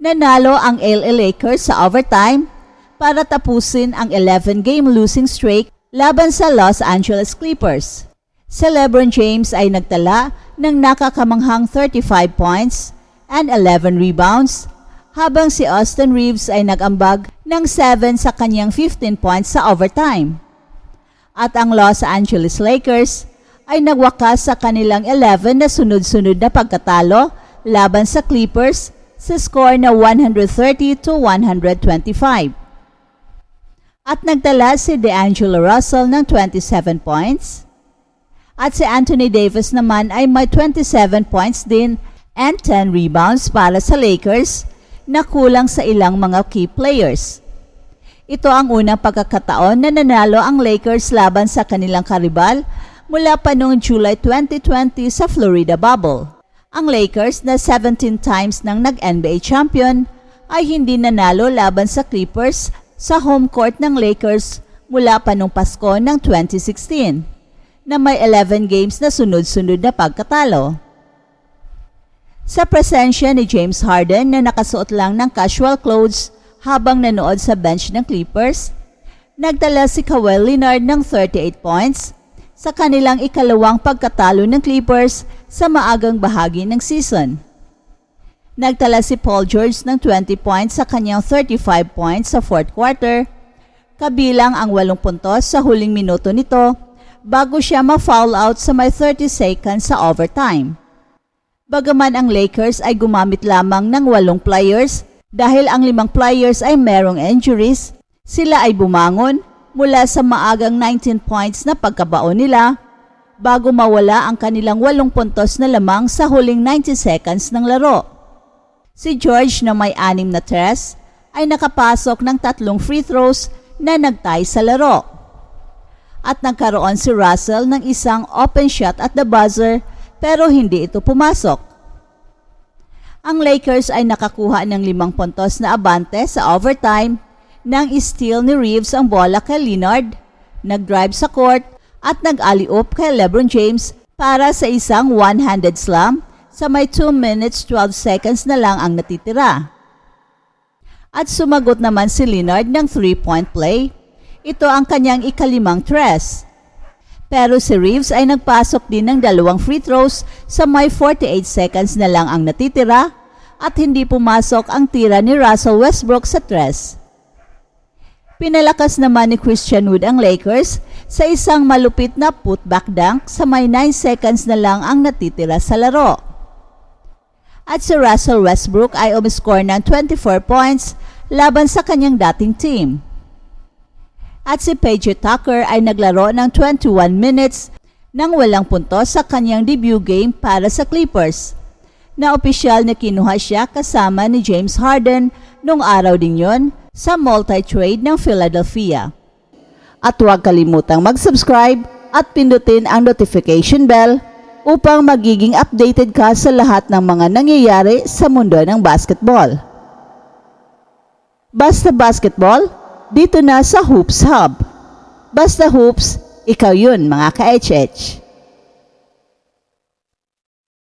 Nanalo ang LA Lakers sa overtime para tapusin ang 11-game losing streak laban sa Los Angeles Clippers. Si LeBron James ay nagtala ng nakakamanghang 35 points and 11 rebounds habang si Austin Reeves ay nag-ambag ng 7 sa kanyang 15 points sa overtime. At ang Los Angeles Lakers ay nagwakas sa kanilang 11 na sunod-sunod na pagkatalo laban sa Clippers sa score na 130 to 125. At nagtala si DeAngelo Russell ng 27 points. At si Anthony Davis naman ay may 27 points din and 10 rebounds para sa Lakers na kulang sa ilang mga key players. Ito ang unang pagkakataon na nanalo ang Lakers laban sa kanilang karibal mula pa noong July 2020 sa Florida Bubble. Ang Lakers na 17 times nang nag-NBA champion ay hindi nanalo laban sa Clippers sa home court ng Lakers mula pa noong Pasko ng 2016 na may 11 games na sunod-sunod na pagkatalo. Sa presensya ni James Harden na nakasuot lang ng casual clothes habang nanood sa bench ng Clippers, nagtala si Kawhi Leonard ng 38 points sa kanilang ikalawang pagkatalo ng Clippers sa maagang bahagi ng season. Nagtala si Paul George ng 20 points sa kanyang 35 points sa fourth quarter, kabilang ang 8 puntos sa huling minuto nito bago siya ma-foul out sa may 30 seconds sa overtime. Bagaman ang Lakers ay gumamit lamang ng walong players dahil ang limang players ay merong injuries, sila ay bumangon mula sa maagang 19 points na pagkabaon nila bago mawala ang kanilang walong puntos na lamang sa huling 90 seconds ng laro. Si George na may anim na tres ay nakapasok ng tatlong free throws na nagtay sa laro. At nagkaroon si Russell ng isang open shot at the buzzer pero hindi ito pumasok. Ang Lakers ay nakakuha ng limang puntos na abante sa overtime nang steal ni Reeves ang bola kay Leonard, nag-drive sa court at nag-alley-oop kay LeBron James para sa isang one-handed slam sa may 2 minutes 12 seconds na lang ang natitira. At sumagot naman si Leonard ng 3-point play. Ito ang kanyang ikalimang tres. Pero si Reeves ay nagpasok din ng dalawang free throws sa may 48 seconds na lang ang natitira at hindi pumasok ang tira ni Russell Westbrook sa tres. Pinalakas naman ni Christian Wood ang Lakers sa isang malupit na putback dunk sa may 9 seconds na lang ang natitira sa laro. At si Russell Westbrook ay umiscore ng 24 points laban sa kanyang dating team. At si Paige Tucker ay naglaro ng 21 minutes nang walang puntos sa kanyang debut game para sa Clippers na opisyal na kinuha siya kasama ni James Harden nung araw din yon sa multi-trade ng Philadelphia. At huwag kalimutang mag-subscribe at pindutin ang notification bell upang magiging updated ka sa lahat ng mga nangyayari sa mundo ng basketball. Basta Basketball, dito na sa Hoops Hub. Basta Hoops, ikaw yun mga ka-HH.